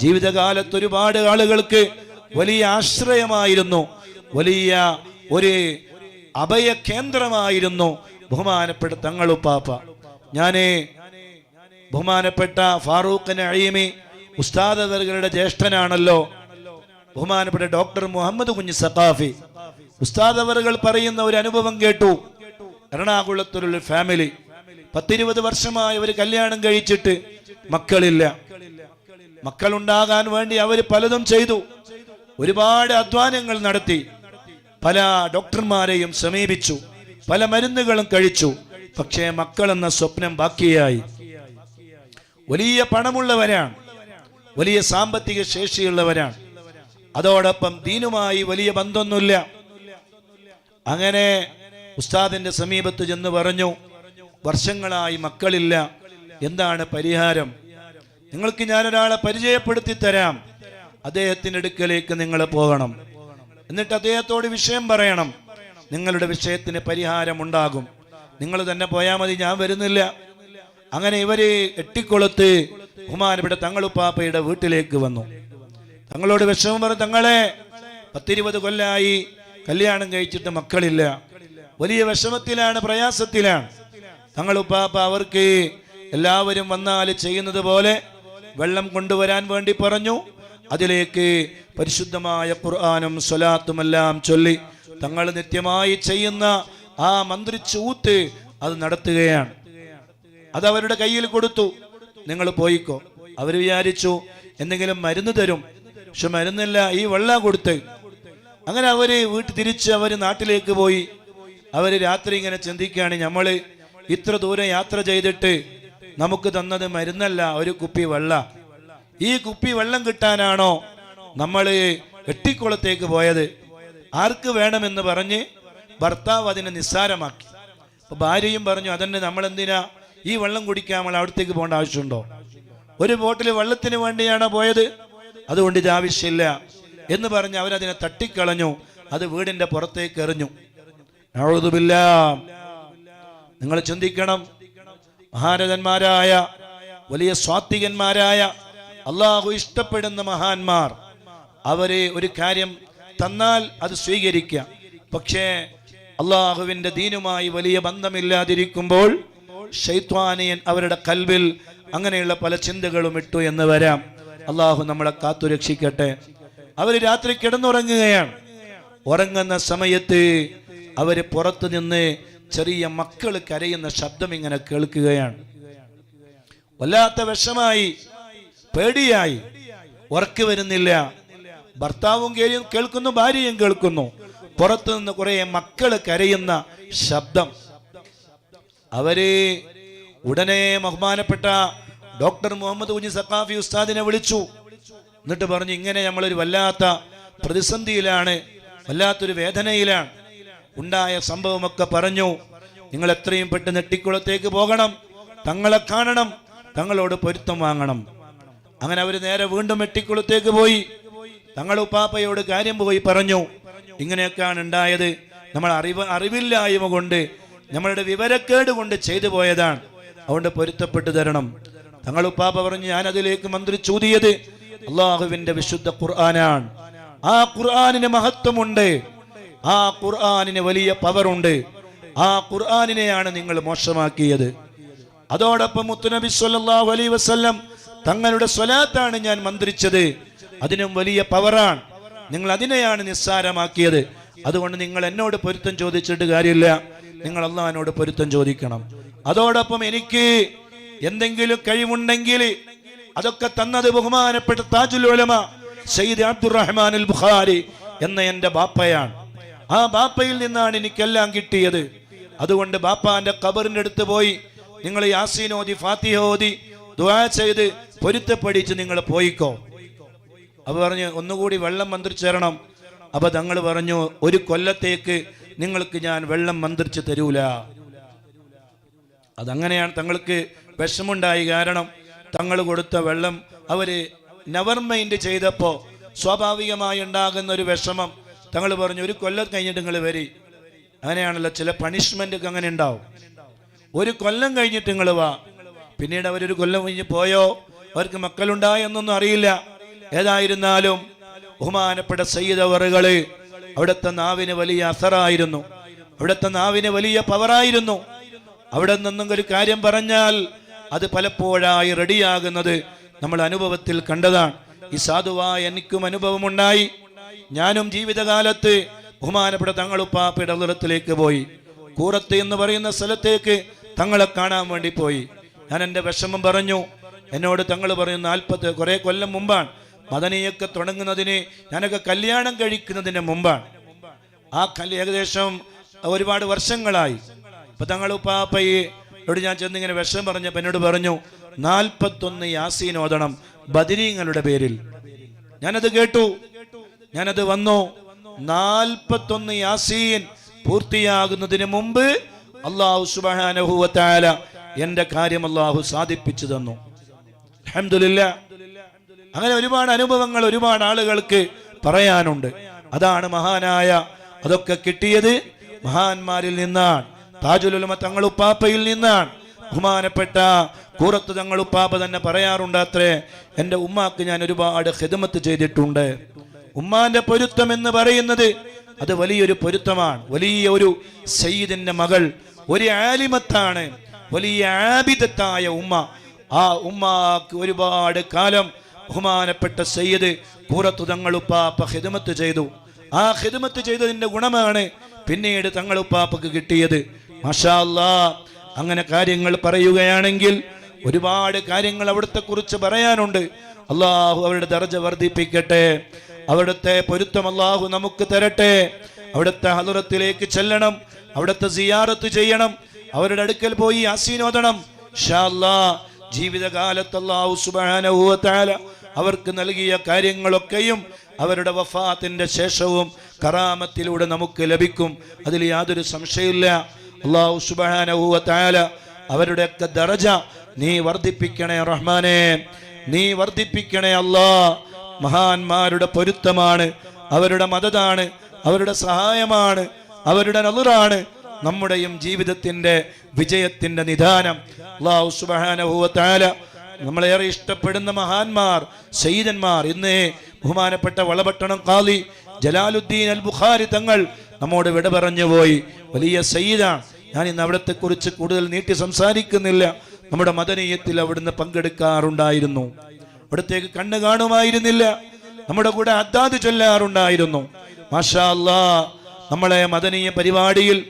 ജീവിതകാലത്ത് ഒരുപാട് ആളുകൾക്ക് വലിയ ആശ്രയമായിരുന്നു. വലിയ ഒരു അഭയ കേന്ദ്രമായിരുന്നു ബഹുമാനപ്പെട്ട തങ്ങളുപ്പാപ്പ ഞാൻ ബഹുമാനപ്പെട്ട ഫാറൂഖ് നഈമി ഉസ്താദ് അവരുടെ ജ്യേഷ്ഠനാണല്ലോ. ബഹുമാനപ്പെട്ട ഡോക്ടർ മുഹമ്മദ് കുഞ്ഞ് സഖാഫി. ഉസ്താദ് അവറുകൾ പറയുന്ന ഒരു അനുഭവം കേട്ടു. എറണാകുളത്തുള്ള ഫാമിലി. പത്തിരുപത് വർഷമായി അവർ കല്യാണം കഴിച്ചിട്ട് മക്കളില്ല. മക്കളുണ്ടാകാൻ വേണ്ടി അവർ പലതും ചെയ്തു. ഒരുപാട് അധ്വാനങ്ങൾ നടത്തി. പല ഡോക്ടർമാരെയും സമീപിച്ചു. പല മരുന്നുകളും കഴിച്ചു. പക്ഷേ മക്കളെന്ന സ്വപ്നം ബാക്കിയായി. വലിയ പണമുള്ളവരാണ്. വലിയ സാമ്പത്തിക ശേഷിയുള്ളവരാണ്. അതോടൊപ്പം ദീനുമായി വലിയ ബന്ധമൊന്നുമില്ല. അങ്ങനെ ഉസ്താദിന്റെ സമീപത്ത് ചെന്ന് പറഞ്ഞു വർഷങ്ങളായി മക്കളില്ല. എന്താണ് പരിഹാരം? നിങ്ങൾക്ക് ഞാൻ ഒരാളെ പരിചയപ്പെടുത്തി തരാം. അദ്ദേഹത്തിന്റെ അടുക്കലേക്ക് നിങ്ങൾ പോകണം. എന്നിട്ട് അദ്ദേഹത്തോട് വിഷയം പറയണം. നിങ്ങളുടെ വിഷയത്തിന് പരിഹാരം ഉണ്ടാകും നിങ്ങൾ തന്നെ പോയാൽ മതി ഞാൻ വരുന്നില്ല. അങ്ങനെ ഇവർ എട്ടിക്കുളത്ത് ബഹുമാനപ്പെട്ട തങ്ങളുപ്പാപ്പയുടെ വീട്ടിലേക്ക് വന്നു. തങ്ങളോട് വിഷമം പറഞ്ഞു തങ്ങളെ പത്തിരുപത് കൊല്ലായി കല്യാണം കഴിച്ചിട്ട് മക്കളില്ല. വലിയ വിഷമത്തിലാണ് പ്രയാസത്തിലാണ്. തങ്ങളുപ്പാപ്പ അവർക്ക് എല്ലാവരും വന്നാൽ ചെയ്യുന്നത് പോലെ വെള്ളം കൊണ്ടുവരാൻ വേണ്ടി പറഞ്ഞു. അതിലേക്ക് പരിശുദ്ധമായ ഖുർആാനും സ്വലാത്തുമെല്ലാം ചൊല്ലി തങ്ങൾ നിത്യമായി ചെയ്യുന്ന ആ മന്ത്രിച്ചൂത്ത് അത് നടത്തുകയാണ്. അത് അവരുടെ കയ്യിൽ കൊടുത്തു. നിങ്ങൾ പോയിക്കോ. അവർ വിചാരിച്ചു എന്തെങ്കിലും മരുന്ന് തരും. പക്ഷെ മരുന്നില്ല ഈ വെള്ളം കൊടുത്ത്. അങ്ങനെ അവർ വീട്ടിൽ തിരിച്ച് അവർ നാട്ടിലേക്ക് പോയി. അവർ രാത്രി ഇങ്ങനെ ചിന്തിക്കുകയാണ് നമ്മൾ ഇത്ര ദൂരം യാത്ര ചെയ്തിട്ട് നമുക്ക് തന്നത് മരുന്നല്ല ഒരു കുപ്പി വെള്ള. ഈ കുപ്പി വെള്ളം കിട്ടാനാണോ നമ്മൾ എട്ടിക്കുളത്തേക്ക് പോയത്? ആർക്ക് വേണമെന്ന് പറഞ്ഞ് ഭർത്താവ് അതിനെ നിസ്സാരമാക്കി. അപ്പൊ ഭാര്യയും പറഞ്ഞു അതന്നെ നമ്മൾ എന്തിനാ ഈ വെള്ളം കുടിക്കാൻ നമ്മൾ അവിടത്തേക്ക് പോകേണ്ട ആവശ്യമുണ്ടോ? ഒരു ബോട്ടിൽ വെള്ളത്തിന് വേണ്ടിയാണോ പോയത്? അതുകൊണ്ട് ഇത് ആവശ്യമില്ല. എന്ന് പറഞ്ഞ് അവരതിനെ തട്ടിക്കളഞ്ഞു അത് വീടിന്റെ പുറത്തേക്ക് എറിഞ്ഞു. നിങ്ങൾ ചിന്തിക്കണം മഹാരഥന്മാരായ വലിയ സ്വാത്വികന്മാരായ അള്ളാഹു ഇഷ്ടപ്പെടുന്ന മഹാന്മാർ അവരെ ഒരു കാര്യം തന്നാൽ അത് സ്വീകരിക്കുക പക്ഷേ അള്ളാഹുവിന്റെ ദീനുമായി വലിയ ബന്ധമില്ലാതിരിക്കുമ്പോൾ ഷെയ്ത്വാനിയൻ അവരുടെ കൽവിൽ അങ്ങനെയുള്ള പല ചിന്തകളും ഇട്ടു എന്ന് വരാം. അള്ളാഹു നമ്മളെ കാത്തു രക്ഷിക്കട്ടെ. അവർ രാത്രി കിടന്നുറങ്ങുകയാണ്. ഉറങ്ങുന്ന സമയത്ത് അവർ പുറത്തു നിന്ന് ചെറിയ മക്കൾ കരയുന്ന ശബ്ദം ഇങ്ങനെ കേൾക്കുകയാണ്. വല്ലാത്ത വിഷമായി പേടിയായി. ഉറക്കി വരുന്നില്ല. ഭർത്താവും കേൾക്കുന്നു ഭാര്യയും കേൾക്കുന്നു. പുറത്തു നിന്ന് കുറെ മക്കൾ കരയുന്ന ശബ്ദം. അവർ ഉടനെ ബഹുമാനപ്പെട്ട ഡോക്ടർ മുഹമ്മദ് കുഞ്ഞി സക്കാഫി ഉസ്താദിനെ വിളിച്ചു. എന്നിട്ട് പറഞ്ഞു ഇങ്ങനെ നമ്മളൊരു വല്ലാത്ത പ്രതിസന്ധിയിലാണ് വല്ലാത്തൊരു വേദനയിലാണ്. ഉണ്ടായ സംഭവമൊക്കെ പറഞ്ഞു. നിങ്ങൾ എത്രയും പെട്ടെന്ന് നെട്ടിക്കുളത്തേക്ക് പോകണം. തങ്ങളെ കാണണം. തങ്ങളോട് പൊരുത്തം വാങ്ങണം. അങ്ങനെ അവർ നേരെ വീണ്ടും എട്ടിക്കുളത്തേക്ക് പോയി. തങ്ങൾ ഉപ്പാപ്പയോട് കാര്യം പോയി പറഞ്ഞു. ഇങ്ങനെയൊക്കെയാണ് ഉണ്ടായത്. നമ്മൾ അറിവ് അറിവില്ലായ്മ കൊണ്ട് നമ്മളുടെ വിവരക്കേട് കൊണ്ട് ചെയ്തു പോയതാണ്. അതുകൊണ്ട് പൊരുത്തപ്പെട്ടു തരണം. തങ്ങൾ ഉപ്പാപ്പ പറഞ്ഞു ഞാൻ അതിലേക്ക് മന്ത്രി ചൂതിയത് അള്ളാഹുവിന്റെ വിശുദ്ധ ഖുർആനാണ്. ആ ഖുർആാനിന് മഹത്വമുണ്ട്. ആ ഖുർആാനിന് വലിയ പവറുണ്ട്. ആ ഖുർആാനിനെയാണ് നിങ്ങൾ മോശമാക്കിയത്. അതോടൊപ്പം മുത്തുനബി സ്വല്ലാഹു അലൈ വസ്ല്ലം തങ്ങളുടെ സ്വലാത്താണ് ഞാൻ മന്ത്രിച്ചത്. അതിനും വലിയ പവറാണ്. നിങ്ങൾ അതിനെയാണ് നിസ്സാരമാക്കിയത്. അതുകൊണ്ട് നിങ്ങൾ എന്നോട് പൊരുത്തം ചോദിച്ചിട്ട് കാര്യമില്ല. നിങ്ങൾ അള്ളാഹിനോട് പൊരുത്തം ചോദിക്കണം. അതോടൊപ്പം എനിക്ക് എന്തെങ്കിലും കഴിവുണ്ടെങ്കിൽ അതൊക്കെ തന്നത് ബഹുമാനപ്പെട്ട താജുൽ ഉലമ സയ്യിദ് അബ്ദുറഹ്മാൻ അൽ ബുഖാരി എന്ന എന്റെ ബാപ്പയാണ്. ആ ബാപ്പയിൽ നിന്നാണ് എനിക്കെല്ലാം കിട്ടിയത്. അതുകൊണ്ട് ബാപ്പാന്റെ ഖബറിന്റെ അടുത്ത് പോയി. നിങ്ങൾ യാസീനോദി ഫാത്തിഹോദി ഫാത്തിഹ ദുആ ചെയ്ത് പൊരുത്തപ്പെടിച്ച് നിങ്ങൾ പോയിക്കോ. അപ്പൊ പറഞ്ഞു ഒന്നുകൂടി വെള്ളം മന്ത്രിച്ചേരണം. അപ്പോൾ അപ്പൊ തങ്ങൾ പറഞ്ഞു ഒരു കൊല്ലത്തേക്ക് നിങ്ങൾക്ക് ഞാൻ വെള്ളം മന്ത്രിച്ച് തരൂല. അതങ്ങനെയാണ് തങ്ങൾക്ക് വിഷമുണ്ടായി കാരണം തങ്ങൾ കൊടുത്ത വെള്ളം അവർ നെവർ മൈൻഡ് ചെയ്തപ്പോ സ്വാഭാവികമായി ഉണ്ടാകുന്ന ഒരു വിഷമം. തങ്ങൾ പറഞ്ഞു ഒരു കൊല്ലം കഴിഞ്ഞിട്ട് നിങ്ങൾ വരി. അങ്ങനെയാണല്ലോ ചില പണിഷ്മെന്റ് ഒക്കെ അങ്ങനെ ഉണ്ടാവും. ഒരു കൊല്ലം കഴിഞ്ഞിട്ട് നിങ്ങൾ വാ. പിന്നീട് അവരൊരു കൊല്ലം കഴിഞ്ഞ് പോയോ? അവർക്ക് മക്കളുണ്ടായ എന്നൊന്നും അറിയില്ല. ഏതായിരുന്നാലും ബഹുമാനപ്പെട്ട സയ്യിദ് അവറുകൾ അവിടുത്തെ നാവിന് വലിയ അസറായിരുന്നു. അവിടുത്തെ നാവിന് വലിയ പവറായിരുന്നു. അവിടെ നിന്നും ഒരു കാര്യം പറഞ്ഞാൽ അത് പലപ്പോഴായി റെഡിയാകുന്നത് നമ്മൾ അനുഭവത്തിൽ കണ്ടതാണ്. ഈ സാധുവായ എനിക്കും അനുഭവമുണ്ടായി. ഞാനും ജീവിതകാലത്ത് ബഹുമാനപ്പെട്ട തങ്ങളുപ്പാപ്പയുടെ അലറത്തിലേക്ക് പോയി. കൂറത്ത് എന്ന് പറയുന്ന സ്ഥലത്തേക്ക് തങ്ങളെ കാണാൻ വേണ്ടി പോയി. ഞാൻ എന്റെ വിഷമം പറഞ്ഞു. എന്നോട് തങ്ങൾ പറഞ്ഞു നാൽപ്പത് കുറെ കൊല്ലം മുമ്പാണ്. മദനിയൊക്കെ തുടങ്ങുന്നതിന് ഞാനൊക്കെ കല്യാണം കഴിക്കുന്നതിന് മുമ്പാണ്. ആ കൽ ഏകദേശം ഒരുപാട് വർഷങ്ങളായി. അപ്പൊ തങ്ങൾ ഉപ്പാപ്പയോട് ഞാൻ ചെന്നിങ്ങനെ വിഷം പറഞ്ഞപ്പോ എന്നോട് പറഞ്ഞു നാൽപ്പത്തൊന്ന് യാസീൻ ഓതണം പേരിൽ. ഞാനത് കേട്ടു. ഞാനത് വന്നു. നാൽപ്പത്തൊന്ന് യാസീൻ പൂർത്തിയാകുന്നതിന് മുമ്പ് അള്ളാഹു സുബാനഹുവത്താല എന്റെ കാര്യം അള്ളാഹു സാധിപ്പിച്ചു തന്നു. അഹമ്മദില്ല അങ്ങനെ ഒരുപാട് അനുഭവങ്ങൾ ഒരുപാട് ആളുകൾക്ക് പറയാനുണ്ട്. അതാണ് മഹാനായ അതൊക്കെ കിട്ടിയത് മഹാന്മാരിൽ നിന്നാണ്. താജുലുലമ തങ്ങളുപ്പാപ്പയിൽ നിന്നാണ്. ബഹുമാനപ്പെട്ട കൂറത്ത് തങ്ങളുപ്പാപ്പ തന്നെ പറയാറുണ്ട് അത്രേ. എന്റെ ഉമ്മാക്ക് ഞാൻ ഒരുപാട് ഹിദമത്ത് ചെയ്തിട്ടുണ്ട്. ഉമ്മാന്റെ പൊരുത്തം എന്ന് പറയുന്നത് അത് വലിയൊരു പൊരുത്തമാണ്. വലിയ ഒരു സയ്യിദിന്റെ മകൾ ഒരു ആലിമത്താണ് വലിയ ആബിദത്തായ ഉമ്മ. ആ ഉമ്മാക്ക് ഒരുപാട് കാലം ബഹുമാനപ്പെട്ട സയ്യിദ് കൂറത്തു തങ്ങളുപ്പാപ്പ ഹിദമത്ത് ചെയ്തു. ആ ഹിദമത്ത് ചെയ്തതിന്റെ ഗുണമാണ് പിന്നീട് തങ്ങളുപ്പാപ്പക്ക് കിട്ടിയത്. മഷാല്ല അങ്ങനെ കാര്യങ്ങൾ പറയുകയാണെങ്കിൽ ഒരുപാട് കാര്യങ്ങൾ അവിടുത്തെ കുറിച്ച് പറയാനുണ്ട്. അള്ളാഹു അവരുടെ ദർജ വർദ്ധിപ്പിക്കട്ടെ. അവിടുത്തെ പൊരുത്തം അള്ളാഹു നമുക്ക് തരട്ടെ. അവിടുത്തെ ഹലുറത്തിലേക്ക് ചെല്ലണം. അവിടുത്തെ സിയാറത്ത് ചെയ്യണം. അവരുടെ അടുക്കൽ പോയി ആസീനോദണം ജീവിതകാലത്ത് അവർക്ക് നൽകിയ കാര്യങ്ങളൊക്കെയും അവരുടെ വഫാത്തിന്റെ ശേഷവും കറാമത്തിലൂടെ നമുക്ക് ലഭിക്കും. അതിൽ യാതൊരു സംശയമില്ല അള്ളാഹു തആല അവരുടെയൊക്കെ ദറജ നീ വർദ്ധിപ്പിക്കണേ റഹ്മാനെ. നീ വർദ്ധിപ്പിക്കണേ അല്ലാ. മഹാന്മാരുടെ പൊരുത്തമാണ്. അവരുടെ മതതാണ്. അവരുടെ സഹായമാണ്. അവരുടെ നളുറാണ് നമ്മുടെയും ജീവിതത്തിന്റെ വിജയത്തിന്റെ നിദാനം. അള്ളാഹു തആല നമ്മളേറെ ഇഷ്ടപ്പെടുന്ന മഹാന്മാർ സയ്യിദന്മാർ ഇന്ന് ബഹുമാനപ്പെട്ട വളപട്ടണം കാലി ജലാലുദ്ദീൻ അൽ ബുഖാരി തങ്ങൾ നമ്മോട് വിട പറഞ്ഞു പോയി. വലിയ സയ്യിദാണ് ഞാൻ ഇന്ന് അവിടത്തെ കുറിച്ച് കൂടുതൽ നീട്ടി സംസാരിക്കുന്നില്ല. നമ്മുടെ മദനീയത്തിൽ അവിടുന്ന് പങ്കെടുക്കാറുണ്ടായിരുന്നു. അവിടത്തേക്ക് കണ്ണ് കാണുമായിരുന്നില്ല. നമ്മുടെ കൂടെ അദ്ദാദ് ചൊല്ലാറുണ്ടായിരുന്നു. മാഷാ നമ്മളെ മദനീയ പരിപാടിയിൽ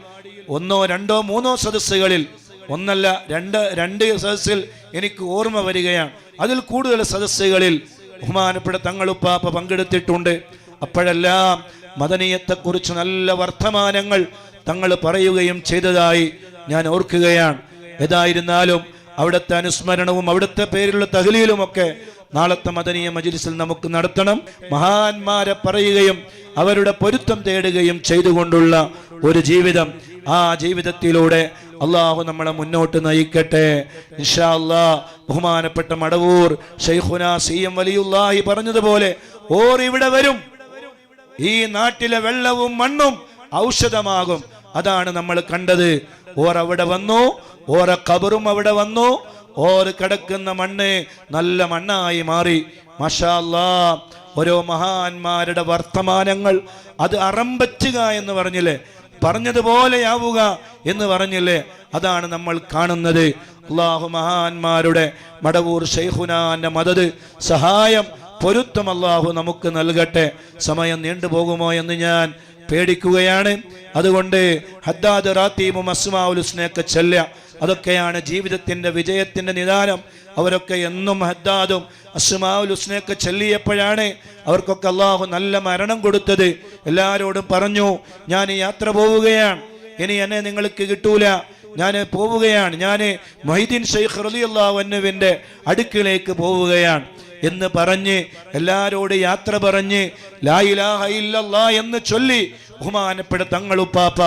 ഒന്നോ രണ്ടോ മൂന്നോ സദസ്സുകളിൽ ഒന്നല്ല രണ്ട് രണ്ട് സദസ്സിൽ എനിക്ക് ഓർമ്മ വരികയാണ്. അതിൽ കൂടുതൽ സദസ്സുകളിൽ ബഹുമാനപ്പെട്ട തങ്ങളുപ്പാപ്പ പങ്കെടുത്തിട്ടുണ്ട്. അപ്പോഴെല്ലാം മദനീയത്തെക്കുറിച്ച് നല്ല വർത്തമാനങ്ങൾ തങ്ങൾ പറയുകയും ചെയ്തതായി ഞാൻ ഓർക്കുകയാണ്. ഏതായിരുന്നാലും അവിടുത്തെ അനുസ്മരണവും അവിടുത്തെ പേരിലുള്ള തകലിയിലുമൊക്കെ നാളത്തെ മദനീയ മജിലിസിൽ നമുക്ക് നടത്തണം. മഹാന്മാരെ പറയുകയും അവരുടെ പൊരുത്തം തേടുകയും ചെയ്തുകൊണ്ടുള്ള ഒരു ജീവിതം ആ ജീവിതത്തിലൂടെ അള്ളാഹു നമ്മളെ മുന്നോട്ട് നയിക്കട്ടെ. ഇൻഷാ ബഹുമാനപ്പെട്ട മടവൂർ ഷെയ്ഖുന സി എം വലിയുല്ലാഹി പറഞ്ഞതുപോലെ ഓർ ഇവിടെ വരും. ഈ നാട്ടിലെ വെള്ളവും മണ്ണും ഔഷധമാകും. അതാണ് നമ്മൾ കണ്ടത്. ഓർ അവിടെ വന്നു ഓര കബറും അവിടെ വന്നു ഓർ കിടക്കുന്ന മണ്ണ് നല്ല മണ്ണായി മാറി. മഷാ അല്ലാ ഓരോ മഹാന്മാരുടെ വർത്തമാനങ്ങൾ അത് അറമ്പറ്റുക എന്ന് പറഞ്ഞില്ലേ? പറഞ്ഞതുപോലെയാവുക എന്ന് പറഞ്ഞില്ലേ? അതാണ് നമ്മൾ കാണുന്നത്. അള്ളാഹു മഹാന്മാരുടെ മടവൂർ ഷെയ്ഖുനാന്റെ മദത് സഹായം പൊരുത്തം അള്ളാഹു നമുക്ക് നൽകട്ടെ. സമയം നീണ്ടുപോകുമോ എന്ന് ഞാൻ പേടിക്കുകയാണ്. അതുകൊണ്ട് ഹദ്ദാദ് റാത്തീമും അസ്മാഉൽ ഹുസ്നയൊക്കെ ചെല്ല അതൊക്കെയാണ് ജീവിതത്തിന്റെ വിജയത്തിന്റെ നിദാനം. അവരൊക്കെ എന്നും ഹദ്ദാദും അസ്മാഉൽ ഹുസ്നയൊക്കെ ചെല്ലിയപ്പോഴാണ് അവർക്കൊക്കെ അള്ളാഹു നല്ല മരണം കൊടുത്തത്. എല്ലാവരോടും പറഞ്ഞു ഞാൻ യാത്ര പോവുകയാണ്. ഇനി എന്നെ നിങ്ങൾക്ക് കിട്ടൂല. ഞാൻ പോവുകയാണ്. ഞാൻ മൊഹീദ്ദീൻ ഷെയ്ഖ് റലിയുള്ളാഹുവിന്റെ അടുക്കിലേക്ക് പോവുകയാണ്. എന്ന് പറഞ്ഞ് എല്ലാരോട് യാത്ര പറഞ്ഞ് ലായിലാ ഇലാഹ ഇല്ലല്ലാ എന്ന് ചൊല്ലി ബഹുമാനപ്പെട്ട തങ്ങളുപ്പാപ്പ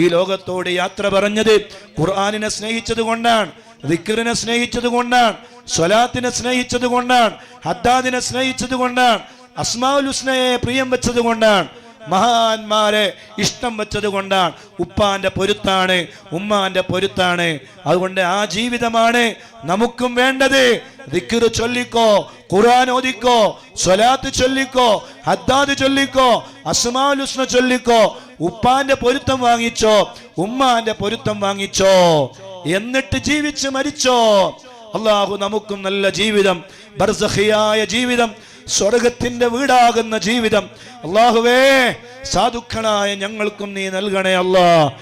ഈ ലോകത്തോട് യാത്ര പറഞ്ഞത് ഖുർആാനിനെ സ്നേഹിച്ചത് കൊണ്ടാണ് ദിക്കറിനെ സ്നേഹിച്ചത് കൊണ്ടാണ് സ്വലാത്തിനെ സ്നേഹിച്ചത് കൊണ്ടാണ് ഹദ്ദാദിനെ സ്നേഹിച്ചത് കൊണ്ടാണ് അസ്മാഉൽ ഹുസ്നയെ പ്രിയം വെച്ചത് കൊണ്ടാണ്. മഹാന്മാരെ ഇഷ്ടം വെച്ചത് കൊണ്ടാണ്. ഉപ്പാന്റെ പൊരുത്താണ് ഉമ്മാന്റെ പൊരുത്താണ്. അതുകൊണ്ട് ആ ജീവിതമാണ് നമുക്കും വേണ്ടത്. ദിക്റ് ചൊല്ലിക്കോ ഖുർആൻ ഓദിക്കോ സ്വലാത്ത് ചൊല്ലിക്കോ ഹദ്ദാദ് ചൊല്ലിക്കോ അസ്മാലുസ്ന ചൊല്ലിക്കോ ഉപ്പാന്റെ പൊരുത്തം വാങ്ങിച്ചോ ഉമ്മാന്റെ പൊരുത്തം വാങ്ങിച്ചോ. എന്നിട്ട് ജീവിച്ച് മരിച്ചോ. അള്ളാഹു നമുക്കും നല്ല ജീവിതം ബർസഖിയായ ജീവിതം സ്വർഗത്തിന്റെ വീടാകുന്ന ജീവിതം. അള്ളാഹുവേ സാധുക്കളായ ഞങ്ങൾക്കും നീ നൽകണേ അല്ലാ.